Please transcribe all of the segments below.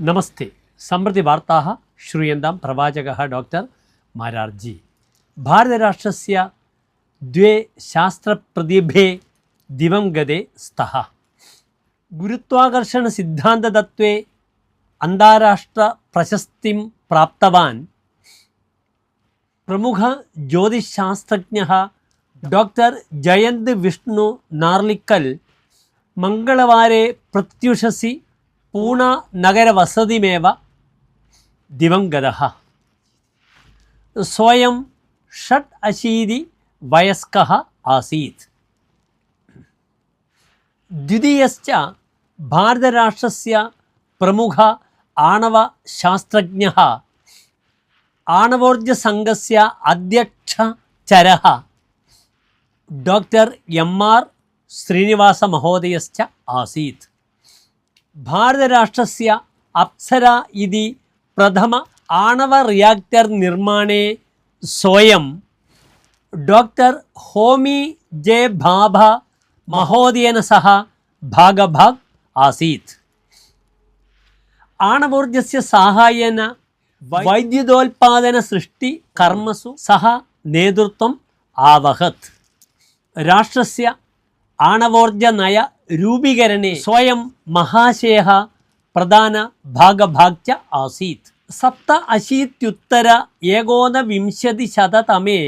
നമസ്തേ. സമൃദ്ധി വാർത്താ ശ്രൂയന്താം പ്രവാചക ഡോക്ടർ മാരാർജി. ഭാരതരാഷ്ട്രസ്യ ദ്വേ ശാസ്ത്രപ്രതിഭേ ദിവം ഗതേ സ്തഃ ഗുരുത്വാകർഷണ സിദ്ധാന്തതത്വേ അന്താരാഷ്ട്ര പ്രശസ്തിം പ്രാപ്തവാൻ പ്രമുഖ ജ്യോതിശാസ്ത്രജ്ഞ ഡോക്ടർ ജയന്ത് വിഷ്ണു നാർലിക്കൽ മംഗളവാരെ പ്രത്യുഷസി പൂണ നഗരവസതിമേവ ദിവംഗത. സ്വയം ഷട്ട് അശീതി വയസ്ക ആസീത്. ദ്വിതീയശ്ച ഭാരതരാഷ്ട്രസ്യ പ്രമുഖ ആണവശാസ്ത്രജ്ഞ ആണവോർജസംഘസ്യ അധ്യക്ഷ ചരഹ ഡോക്ടർ എം ആർ ശ്രീനിവാസമഹോദയശ്ച ആസീത്. ഭാരതരാഷ്ട്രസ്യ അപ്സര ഇതി പ്രഥമ ആണവ റിയാക്ടർ നിർമ്മാണേ സ്വയം. ഡോക്ടർ ഹോമി ജെ ഭാഭ മഹോദയന സഹ ഭാഗഭാഗ് ആസീത്. ആണവോർജസ്യ സഹായന വൈദ്യുതോൽപാദന സൃഷ്ടി കർമ്മസു സഹ നേതൃത്വം ആവഹത്. രാഷ്ട്രസ്യ ആണവോർജ നയ രൂപീകരണേ സ്വയം മഹാശേഹ പ്രധാന ഭാഗഭാഗ്യ ആസീത്. സപ്ത അശീത്യുത്തര ഏകോനവിംശതിശതതമേ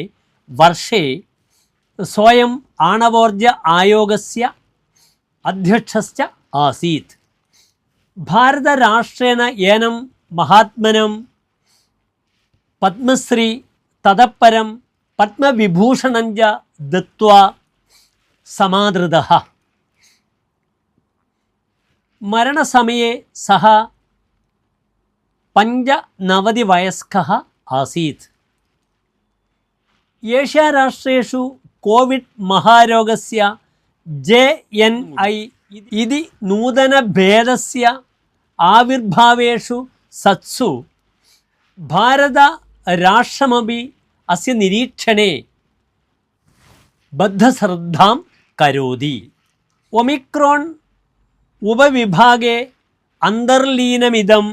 വർഷേ സ്വയം ആണവോർജ ആയോഗസ്യ അധ്യക്ഷശ്ച ആസീത്. ഭാരതരാഷ്ട്രേണ ഏനം മഹാത്മനം പത്മശ്രീ തതപ്പരം പത്മവിഭൂഷണഞ്ച ദത്വ സമാദൃതഃ. മരണസമയെ സഹ പഞ്ചനവതിവയസ്കः ആസീത്. ഏഷ്യാരാഷ്ട്രേഷു കോവിഡ് മഹാരോഗസ്യ ജെ എൻ ഐ ഇതി നൂതനഭേദസ്യ ആവിർഭാവേഷു സത്സു. ഭാരത രാഷ്ട്രമപി അസ്യ നിരീക്ഷണേ. ബദ്ധശ്രദ്ധാം കരോതി. ഒമിക്രോൺ ഉപവിഭാഗെ അന്തർലീനമിതം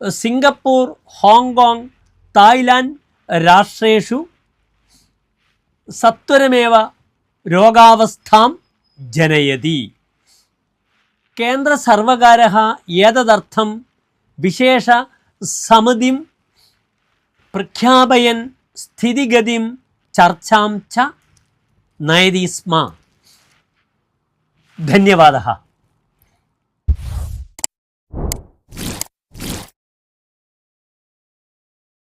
സിംഗപ്പൂർ ഹോങ്കോങ് തായ്ലാൻഡ് രാഷ്ട്രേഷു സത്വരമേവ രോഗാവസ്ഥാം ജനയതി. കേന്ദ്ര സർവകാര ഏതദർത്ഥം വിശേഷ സമിതിം പ്രഖ്യാപയൻ സ്ഥിതിഗതിം ചർച്ചാം ച നയതി സ്മ. धन्यवाद।